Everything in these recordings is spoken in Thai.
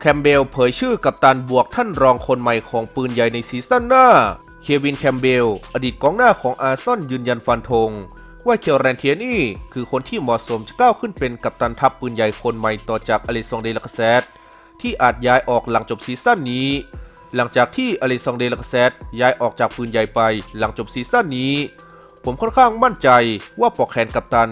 แคมเบลเผยชื่อกับตันบวกท่านรองคนใหม่ของปืนใหญ่ในซีซั่นหน้า เควินแคมเบล อดีตกองหน้าของอาร์เซนอลยืนยันฟันธงว่าเคียวแรนเทียนี่ คือคนที่เหมาะสมจะก้าวขึ้นเป็นกัปตันทัพปืนใหญ่คนใหม่ต่อจากอลิซองเดลากาเซตที่อาจย้ายออกหลังจบซีซั่นนี้ หลังจากที่อลิซองเดลากาเซตย้ายออกจากปืนใหญ่ไปหลังจบซีซั่นนี้ ผมค่อนข้างมั่นใจว่าปอกแขนกัปตัน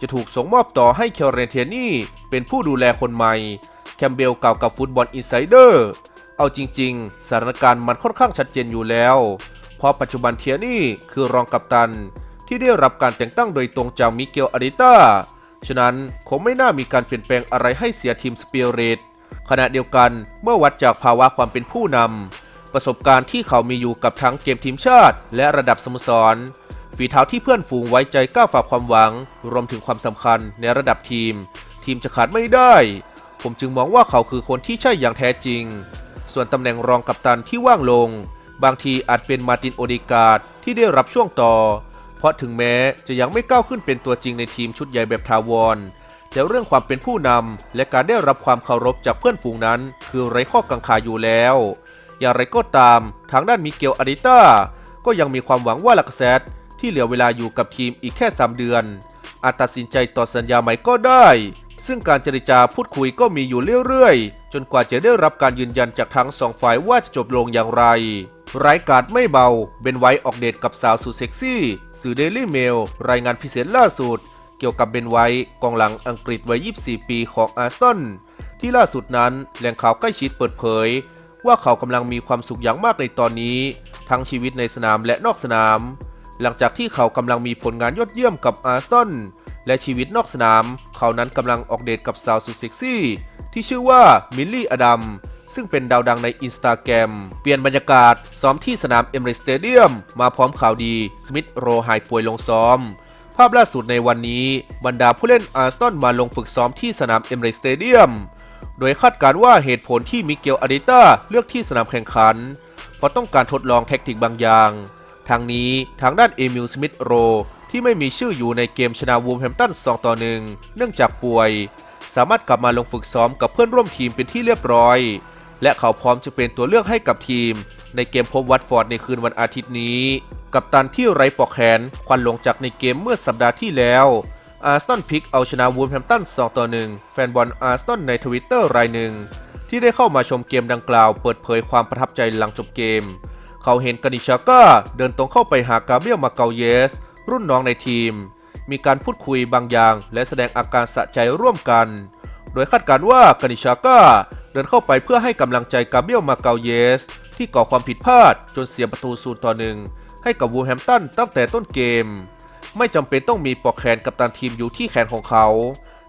จะถูกส่งมอบต่อให้เคียวเรนเทียนี่เป็นผู้ดูแลคนใหม่ แคมเบลกล่าวกับฟุตบอลอินไซเดอร์ เอาจริง ๆ สถานการณ์มันค่อนข้างชัดเจนอยู่แล้ว เพราะปัจจุบันเทียนี่คือรองกัปตัน ที่ได้รับการแต่งตั้งโดยตรงจากมิเกลอาริต้า ฉะนั้นคงไม่น่ามีการเปลี่ยนแปลงอะไรให้เสียทีมสเปียริตขณะเดียวกันเมื่อวัดจากภาวะความเป็นผู้นำประสบการณ์ที่เขามีอยู่กับทั้งเกมทีมชาติ และระดับสโมสรฝีเท้าที่เพื่อนฝูงไว้ใจกล้าฝากความหวัง รวมถึงความสำคัญในระดับทีม ทีมจะขาดไม่ได้ ผมจึงมองว่าเขาคือคนที่ใช่อย่างแท้จริง ส่วนตำแหน่งรองกัปตันที่ว่างลง บางทีอาจเป็นมาตินโอเดกาดที่ได้รับช่วงต่อ เพราะถึงแม้จะยังไม่ก้าวขึ้นเป็นตัวจริงในทีมชุดใหญ่แบบทาวรแต่เรื่องความเป็นผู้นำและการได้รับความเคารพจากเพื่อนฝูงนั้น คือไร้ข้อกังขาอยู่แล้ว อย่างไรก็ตาม ทางด้านมิเกลอาริต้าก็ยังมีความหวังว่าลักเซตที่เหลือเวลาอยู่กับทีมอีกแค่ 3 เดือน อาจตัดสินใจต่อสัญญาใหม่ก็ได้ ซึ่งการเจรจาพูดคุยก็มีอยู่เรื่อยๆ จนกว่าจะได้รับการยืนยันจากทั้งสองฝ่ายว่าจะจบลงอย่างไรรายการไม่เบา เบนไว้ออกเดทกับสาวสุดเซ็กซี่ สื่อเดลี่เมล รายงานพิเศษล่าสุด เกี่ยวกับเบนไว้กองหลังอังกฤษวัย 24 ปีของอาร์เซนที่ล่าสุดนั้นแหล่งข่าวใกล้ชิดเปิดเผย ว่าเขากำลังมีความสุขอย่างมากในตอนนี้ ทั้งชีวิตในสนามและนอกสนาม หลังจากที่เขากำลังมีผลงานยอดเยี่ยมกับอาร์เซน และชีวิตนอกสนาม เขานั้นกำลังออกเดทกับสาวสุดเซ็กซี่ ที่ชื่อว่ามิลลี่อดัมซึ่งเป็นดาวดังในอินสตาแกรมเปลี่ยนบรรยากาศ ซ้อมที่สนามเอมเรสเตเดียม มาพร้อมข่าวดี สมิธโรหายป่วยลงซ้อม ภาพล่าสุดในวันนี้ บรรดาผู้เล่นอาร์เซนอลมาลงฝึกซ้อมที่สนามเอมเรสเตเดียม โดยคาดการณ์ว่าเหตุผลที่มิเกลอาริต้าเลือกที่สนามแข่งขัน เพราะต้องการทดลองแท็กติกบางอย่าง ทางนี้ทางด้านเอมิลสมิธโร ที่ไม่มีชื่ออยู่ในเกมชนะวูมแฮมตัน2ต่อ1เนื่องจากป่วย สามารถกลับมาลงฝึกซ้อมกับเพื่อนร่วมทีมเป็นที่เรียบร้อย และเขาพร้อมจะเป็นตัวเลือกให้กับทีม ในเกมพบวัตฟอร์ดในคืนวันอาทิตย์นี้ กับตันที่ไร้ปอกแขนควันลงจากในเกมเมื่อสัปดาห์ที่แล้วอาร์เซนพิกเอาชนะวูลแฮมตัน2ต่อ1แฟนบอลอาร์เซนในทวิตเตอร์รายหนึ่งที่ได้เข้ามาชมเกมดังกล่าวเปิดเผยความประทับใจหลังจบเกม เขาเห็นกานิชาก้าเดินตรงเข้าไปหากาเบียลมาเกาเยส รุ่นน้องในทีม มีการพูดคุยบางอย่าง และแสดงอาการสะใจร่วมกัน โดยคาดการ์ว่ากานิชาก้าเดินเข้าไปเพื่อให้กำลังใจกาเบียลมาเกาเยส ที่ก่อความผิดพลาดจนเสียประตูศูนย์ต่อหนึ่งให้กับวูแฮมตันตั้งแต่ต้นเกม ไม่จำเป็นต้องมีปอกแขนกับตันทีมอยู่ที่แขนของเขา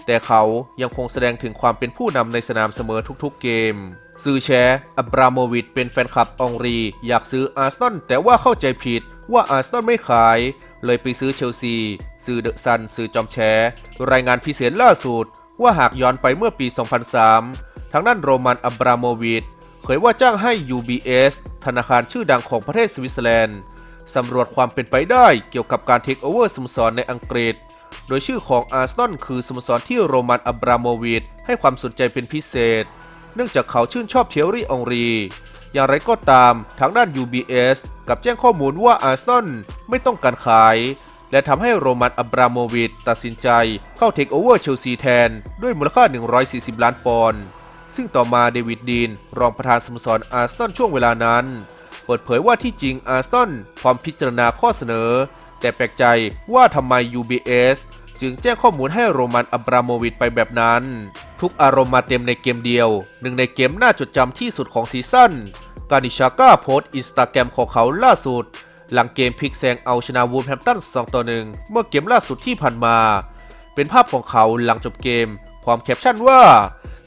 แต่เขายังคงแสดงถึงความเป็นผู้นำในสนามเสมอทุกๆเกมซื้อแชร์อับราโมวิชเป็นแฟนคลับองรี อยากซื้ออาร์เซนอลแต่ว่าเข้าใจผิด ว่าอาร์เซนอลไม่ขาย เลยไปซื้อเชลซี ซื้อเดอะซัน ซื้อจอมแชร์รายงานพิเศษล่าสุด ว่าหากย้อนไปเมื่อปี 2003 ทางด้านโรมันอับราโมวิชเผยว่าจ้างให้ UBS ธนาคารชื่อดังของประเทศสวิตเซอร์แลนด์สำรวจความเป็นไปได้เกี่ยวกับการเทคโอเวอร์สโมสรในอังกฤษ โดยชื่อของอาร์เซนอลคือสโมสรที่โรมันอับราโมวิชให้ความสนใจเป็นพิเศษ เนื่องจากเขาชื่นชอบเทยรี่องรี อย่างไรก็ตามทางด้าน UBS กับแจ้งข้อมูลว่าอาร์ซนอลไม่ต้องการขาย และทำให้โรมันอับราโมวิชตัดสินใจเข้าเทคโอเวอร์เชลซีแทน ด้วยมูลค่า 140 ล้านปอนด์ซึ่งต่อมาเดวิดดีน รองประธานสโมสรอาร์ซนอลช่วงเวลานั้น เปิดเผยว่าที่จริงอาร์ซนอลพร้อมพิจารณาข้อเสนอ แต่แปลกใจว่าทำไม UBS จึงแจ้งข้อมูลให้โรมันอับราโมวิชไปแบบนั้น ทุกอารมณ์มาเต็มในเกมเดียว หนึ่งในเกมน่าจดจำที่สุดของซีซั่น กานิชาก้าโพสต์อินสตาแกรมของเขาล่าสุด หลังเกมพลิกแซงเอาชนะวูลแฮมตัน2ต่อ1เมื่อเกมล่าสุดที่ผ่านมา เป็นภาพของเขาหลังจบเกม พร้อมแคปชั่นว่า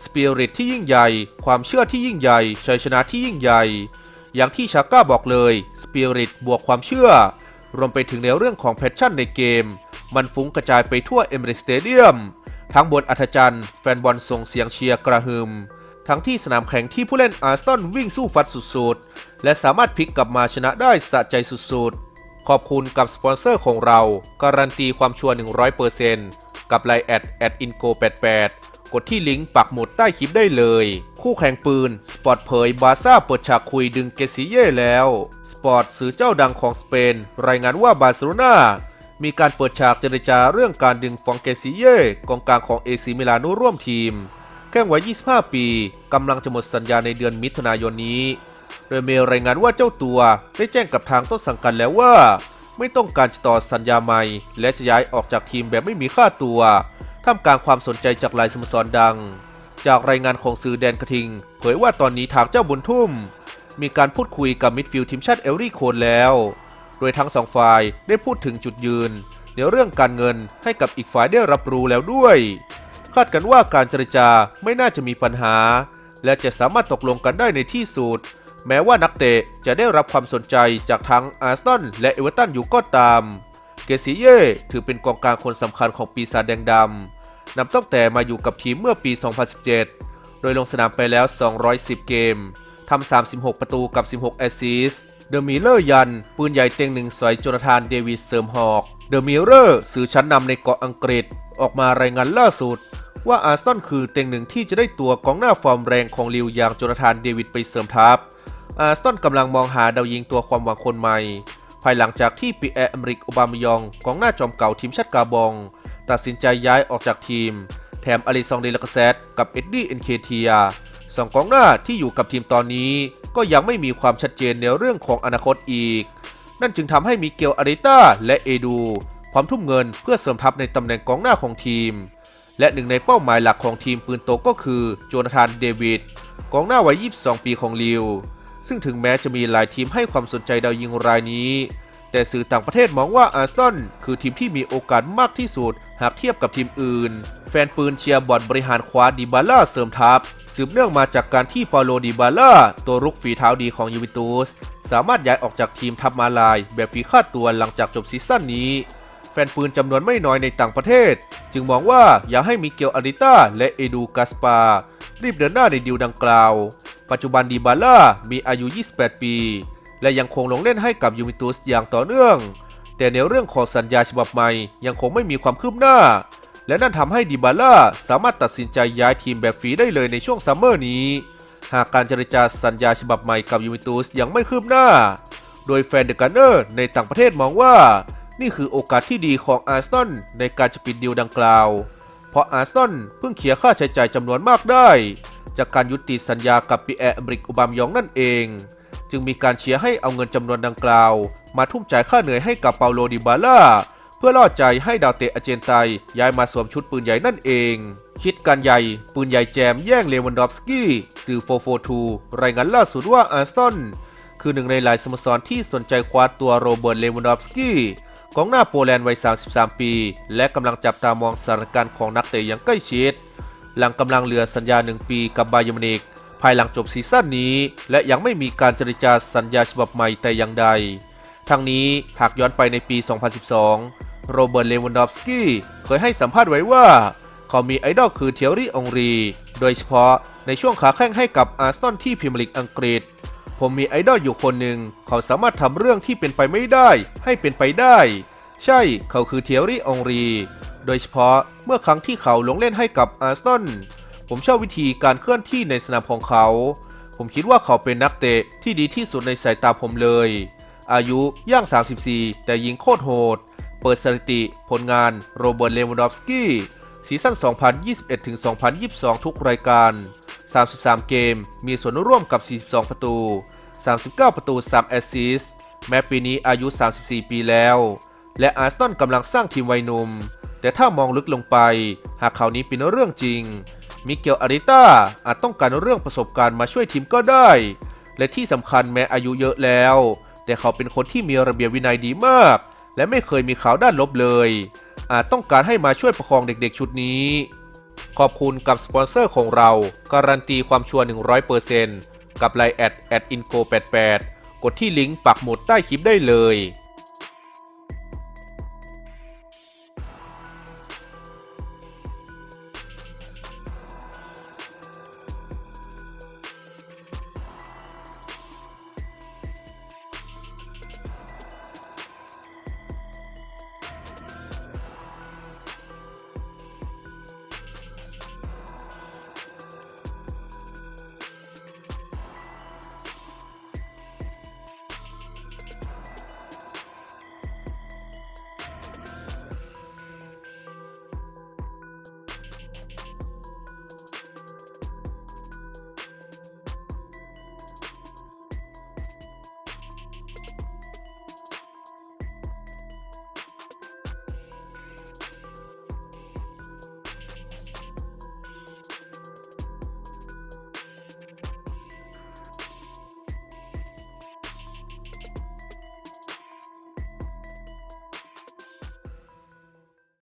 สปิริตที่ยิ่งใหญ่ ความเชื่อที่ยิ่งใหญ่ ชัยชนะที่ยิ่งใหญ่ อย่างที่ชาก้าบอกเลยสปิริตบวกความเชื่อ รวมไปถึงในเรื่องของแพชชั่นในเกม มันฟุ้งกระจายไปทั่วเอเมเรสเตเดียม ทั้งบนอัธจันทร์แฟนบอลส่งเสียงเชียร์กระหึ่มทั้งที่สนามแข่งที่ผู้เล่นอาร์สตันวิ่งสู้ฟัดสุดๆ และสามารถพลิกกลับมาชนะได้สะใจสุดๆ ขอบคุณกับสปอนเซอร์ของเรา การันตีความชัวร์100%กับไลน์แอดแอดอินโก88กดที่ลิงก์ปักหมุดใต้คลิปได้เลย คู่แข่งปืน สปอร์ตเผยบาซ่าเปิดฉากคุยดึงเกซิเย่แล้ว สปอร์ตสื่อเจ้าดังของสเปน รายงานว่าบาร์เซโลนา มีการเปิดฉากเจรจาเรื่องการดึงฟองเกซิเย่กองกลางของเอซิมิลานุร่วมทีม แข้งวัย 25 ปีกำลังจะหมดสัญญาในเดือนมิถุนายนนี้ โดยเมลรายงานว่าเจ้าตัวได้แจ้งกับทางต้นสังกัดแล้วว่า ไม่ต้องการจะต่อสัญญาใหม่ และจะย้ายออกจากทีมแบบไม่มีค่าตัว ท่ามกลางความสนใจจากหลายสโมสรดัง จากรายงานของสื่อแดนกระทิง เผยว่าตอนนี้ทางเจ้าบุญทุ่ม มีการพูดคุยกับมิดฟิลด์ทีมชาติเอลรี่โคนแล้ว โดยทั้งสองฝ่ายได้พูดถึงจุดยืนในเรื่องการเงินให้กับอีกฝ่ายได้รับรู้แล้วด้วย คาดกันว่าการเจรจาไม่น่าจะมีปัญหา และจะสามารถตกลงกันได้ในที่สุดแม้ว่านักเตะจะได้รับความสนใจจากทั้งอาร์เซนอลและเอเวอร์ตันอยู่ก็ตาม เกซิเย่ถือเป็นกองกลางคนสำคัญของปีศาจแดงดำนับตั้งแต่มาอยู่กับทีมเมื่อปี 2017 โดยลงสนามไปแล้ว 210 เกมทำ36 ประตูกับ 16 แอสซิสต์ เดอะมิลเลอร์ยัน ปืนใหญ่เต็งหนึ่งสอยโจนาธานเดวิดเซิร์มฮอกเดอะมิลเลอร์สื่อชั้นนำในเกาะอังกฤษ ออกมารายงานล่าสุด ว่าอาร์ซนอลคือเต็งหนึ่งที่จะได้ตัวกองหน้าฟอร์มแรงของลิวอย่างโจนาธานเดวิดไปเสริมทัพอาร์ซนอลกำลังมองหาดาวยิงตัวความหวังคนใหม่ ภายหลังจากที่ปีแอร์อเมริกอบามายอง กองหน้าจอมเก่าทีมชาติกาบอง ตัดสินใจย้ายออกจากทีม แถมอลิซองเดลกาเซตกับเอ็ดดี้เอ็นเคเทียสองกองหน้าที่อยู่กับทีมตอนนี้ ก็ยังไม่มีความชัดเจนในเรื่องของอนาคตอีก นั่นจึงทำให้มิเกลอาริต้าและเอดูพร้อมทุ่มเงินเพื่อเสริมทัพในตำแหน่งกองหน้าของทีม และหนึ่งในเป้าหมายหลักของทีมปืนโตก็คือโจนาธานเดวิดกองหน้าวัย 22 ปีของลิวซึ่งถึงแม้จะมีหลายทีมให้ความสนใจดาวยิงรายนี้ แต่สื่อต่างประเทศมองว่าอาร์ซอลคือทีมที่มีโอกาสมากที่สุดหากเทียบกับทีมอื่น แฟนปืนเชียร์บอลบริหารขวาดิบาล่าเสริมทัพ สืบเนื่องมาจากการที่ปาโลดิบาล่าตัวรุกฝีเท้าดีของยูเวนตุส สามารถย้ายออกจากทีมทัพมาลาย แบบฟีค่าตัวหลังจากจบซีซั่นนี้ แฟนปืนจำนวนไม่น้อยในต่างประเทศ จึงมองว่าอยากให้มิเกลอาริต้าและเอดูกาสปา รีบเดินหน้าในดีลดังกล่าว ปัจจุบันดีบาล่ามีอายุ 28 ปี และยังคงลงเล่นให้กับยูเวนตุสอย่างต่อเนื่อง แต่ในเรื่องของสัญญาฉบับใหม่ยังคงไม่มีความคืบหน้า และนั่นทำให้ดิบาล่าสามารถตัดสินใจย้ายทีมแบบฟรีได้เลยในช่วงซัมเมอร์นี้ หากการเจรจาสัญญาฉบับใหม่กับยูเวนตุสยังไม่คืบหน้า โดยแฟนเดอะกันเนอร์ในต่างประเทศมองว่า นี่คือโอกาสที่ดีของอาร์ซนอลในการจะปิดดีลดังกล่าว เพราะอาร์ซนอลเพิ่งเคลียร์ค่าใช้จ่ายจำนวนมากได้ จากการยุติสัญญากับปีแอร์อเมริกอุบามยองนั่นเอง จึงมีการเชียร์ให้เอาเงินจำนวนดังกล่าว มาทุ่มจ่ายค่าเหนื่อยให้กับเปาโลดิบาล่าเพื่อล่อใจให้ดาวเตะอเจนไตย้ายมาสวมชุดปืนใหญ่นั่นเอง คิดการใหญ่ ปืนใหญ่แจมแย่งเลวันดอฟสกี้สื่อ 442 รายงานล่าสุดว่าอาร์เซนคือหนึ่งในหลายสโมสรที่สนใจคว้าตัวโรเบิร์ตเลวันดอฟสกี้กองหน้าโปแลนด์วัย 33 ปี และกำลังจับตามองสถานการณ์ของนักเตะอย่างใกล้ชิด หลังกำลังเหลือสัญญา 1 ปีกับบาเยมนิกภายหลังจบซีซั่นนี้ และยังไม่มีการเจรจาสัญญาฉบับใหม่แต่อย่างใดทั้งนี้หากย้อนไปในปี 2012 โรเบิร์ต เลวันดอฟสกี้ เคยให้สัมภาษณ์ไว้ว่า เขามีไอดอลคือเทียรี่องรี โดยเฉพาะในช่วงขาแข้งให้กับอาร์เซนอลที่พรีเมียร์ลีกอังกฤษ ผมมีไอดอลอยู่คนหนึ่ง เขาสามารถทำเรื่องที่เป็นไปไม่ได้ ให้เป็นไปได้ ใช่ เขาคือเทียรี่องรี โดยเฉพาะเมื่อครั้งที่เขาลงเล่นให้กับอาร์เซนอล ผมชอบวิธีการเคลื่อนที่ในสนามของเขา ผมคิดว่าเขาเป็นนักเตะที่ดีที่สุดในสายตาผมเลย อายุย่าง 34 แต่ยิงโคตรโหด เปิดสถิติ ผลงานโรเบิร์ตเลวันดอฟสกี้ซีซั่น 2021-2022 ทุกรายการ 33 เกม มีส่วนร่วมกับ 42 ประตู 39 ประตู 3 แอสซิสต์แม้ปีนี้อายุ 34 ปีแล้ว และอาร์เซนอลกำลังสร้างทีมวัยหนุ่ม แต่ถ้ามองลึกลงไป หากข่าวนี้เป็นเรื่องจริง มิเกลอาริต้าอาจต้องการเรื่องประสบการณ์มาช่วยทีมก็ได้ และที่สำคัญแม้อายุเยอะแล้ว แต่เขาเป็นคนที่มีระเบียบวินัยดีมาก และไม่เคยมีข่าวด้านลบเลย อาจต้องการให้มาช่วยประคองเด็กๆชุดนี้ ขอบคุณกับสปอนเซอร์ของเรา การันตีความชัวร์100%กับไลน์แอดแอดอินโก88กดที่ลิงก์ปักหมุดใต้คลิปได้เลย